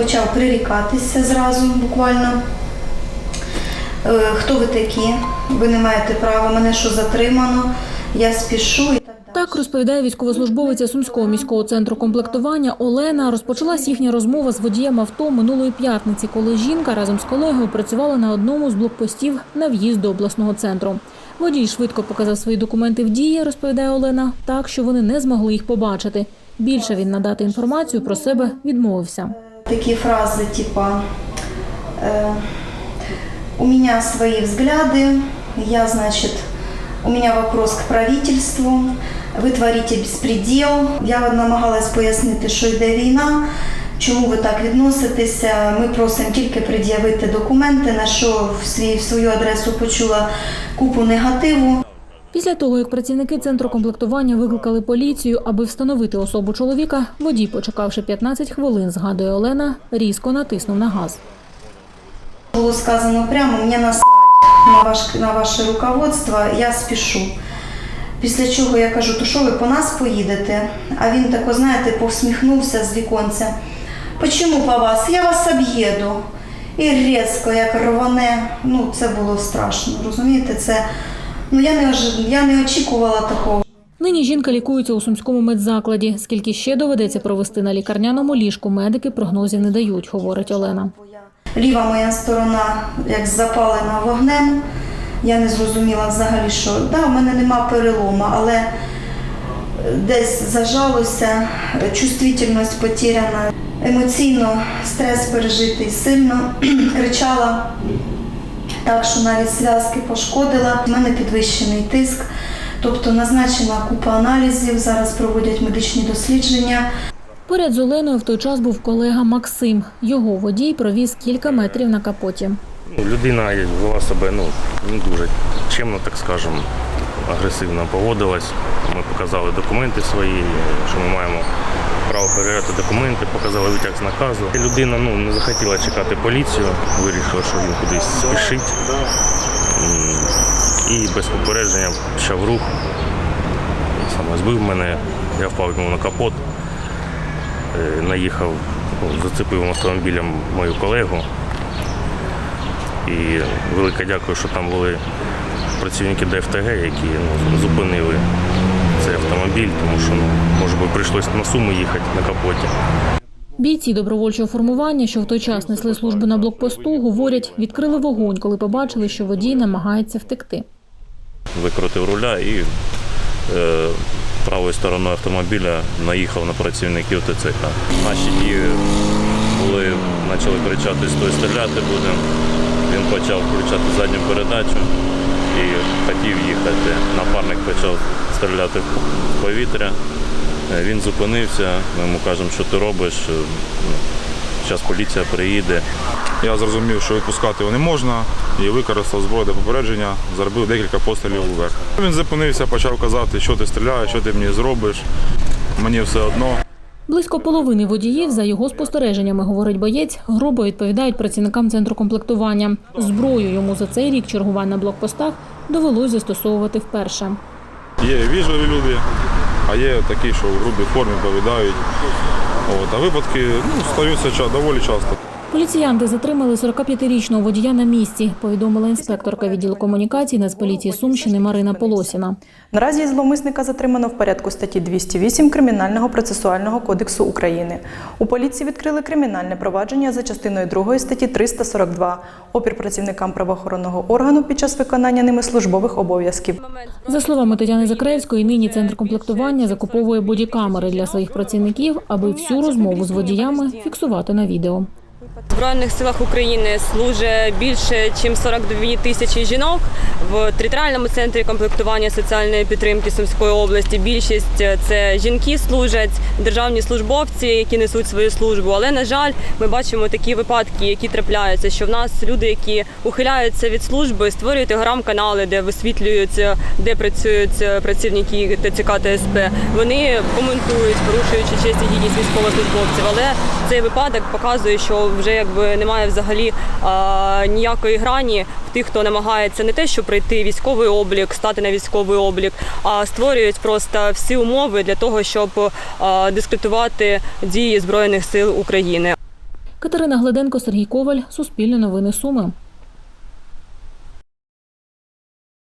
почав прирікатися зразу буквально. Е, Хто ви такі? Ви не маєте права, мене що затримано, я спішу. Так розповідає військовослужбовиця Сумського міського центру комплектування Олена. Розпочалась їхня розмова з водієм авто минулої п'ятниці, коли жінка разом з колегою працювала на одному з блокпостів на в'їзд до обласного центру. Водій швидко показав свої документи в дії, розповідає Олена, так що вони не змогли їх побачити. Більше він надати інформацію про себе відмовився Такие фразы типа э, «У меня свои взгляды, я, значит, у меня вопрос к правительству, ви творите безпреділ». Я намагалась пояснити, що йде війна, чому ви так відноситеся. Ми просимо тільки пред'явити документи, на що в, свій, в свою адресу почула купу негативу. Після того, як працівники центру комплектування викликали поліцію, аби встановити особу чоловіка, водій, почекавши 15 хвилин, згадує Олена, різко натиснув на газ. Було сказано прямо, мені насрать на, ваш, на ваше руководство, я спішу. Після чого я кажу, то що ви по нас поїдете? А він тако, знаєте, повсміхнувся з віконця. Почому по вас? Я вас об'їду. І різко, як рване, ну це було страшно. Розумієте, це ну я не я не очікувала такого. Нині жінка лікується у сумському медзакладі. Скільки ще доведеться провести на лікарняному ліжку, медики прогнозів не дають, говорить Олена. Ліва моя сторона як запалена вогнем. Я не зрозуміла взагалі, що да, в мене нема перелома, але десь зажалося, чувствительність потеряна, емоційно стрес пережитий сильно, кричала так, що навіть зв'язки пошкодила. У мене підвищений тиск, тобто назначена купа аналізів, зараз проводять медичні дослідження. Поряд з Оленою в той час був колега Максим. Його водій провіз кілька метрів на капоті. Ну, Людина вела себе ну, не дуже чемно, так скажемо, агресивно поводилась. Ми показали документи свої, що ми маємо право перевіряти документи, показали витяг з наказу. Людина ну, не захотіла чекати поліцію, вирішила, що він кудись спішить. І без попередження почав рух. Саме збив мене, я впав йому на капот, Е, наїхав, ну, зацепив автомобілем мою колегу. І велике дякую, що там були працівники ДФТГ, які ну, зупинили цей автомобіль, тому що ну, може би прийшлося на суму їхати на капоті. Бійці добровольчого формування, що в той час несли службу на блокпосту, говорять, відкрили вогонь, коли побачили, що водій намагається втекти. Викрутив руля і е, правою стороною автомобіля наїхав на працівників ТЦК. Наші дії були, почали кричати, стой стріляти будемо. Він почав включати задню передачу і хотів їхати. Напарник почав стріляти в повітря. Е, Він зупинився, ми йому кажемо, що ти робиш. Зараз поліція приїде. Я зрозумів, що відпускати його не можна, і використав зброю для попередження, заробив декілька пострілів вверх. Він зупинився, почав казати, що ти стріляєш, що ти мені зробиш. Мені все одно. Близько половини водіїв, за його спостереженнями, говорить боєць, грубо відповідають працівникам центру комплектування. Зброю йому за цей рік чергувань на блокпостах довелось застосовувати вперше. Є віжливі люди, а є такі, що в грубій формі повідають. От, а випадки ну, стаються доволі часто. Поліціянти затримали 45-річного водія на місці, повідомила інспекторка відділу комунікацій Нацполіції Сумщини Марина Полосіна. Наразі зловмисника затримано в порядку статті 208 Кримінального процесуального кодексу України. У поліції відкрили кримінальне провадження за частиною 2 статті 342 опір працівникам правоохоронного органу під час виконання ними службових обов'язків. За словами Тетяни Закревської, нині центр комплектування закуповує бодікамери для своїх працівників, аби всю розмову з водіями фіксувати на відео. В Збройних силах України служить більше ніж 42 тисячі жінок в територіальному центрі комплектування соціальної підтримки Сумської області. Більшість це жінки служать, державні службовці, які несуть свою службу. Але на жаль, ми бачимо такі випадки, які трапляються, що в нас люди, які ухиляються від служби, створюють телеграм-канали, де висвітлюють, де працюють працівники ТЦК ТСП. Вони коментують, порушуючи честь і гідність військовослужбовців. Але цей випадок показує, що вже якби немає взагалі а, ніякої грані в тих, хто намагається не те, що пройти військовий облік, стати на військовий облік, а створюють просто всі умови для того, щоб а, дискредитувати дії збройних сил України. Катерина Гледенко, Сергій Коваль, Суспільне новини Суми.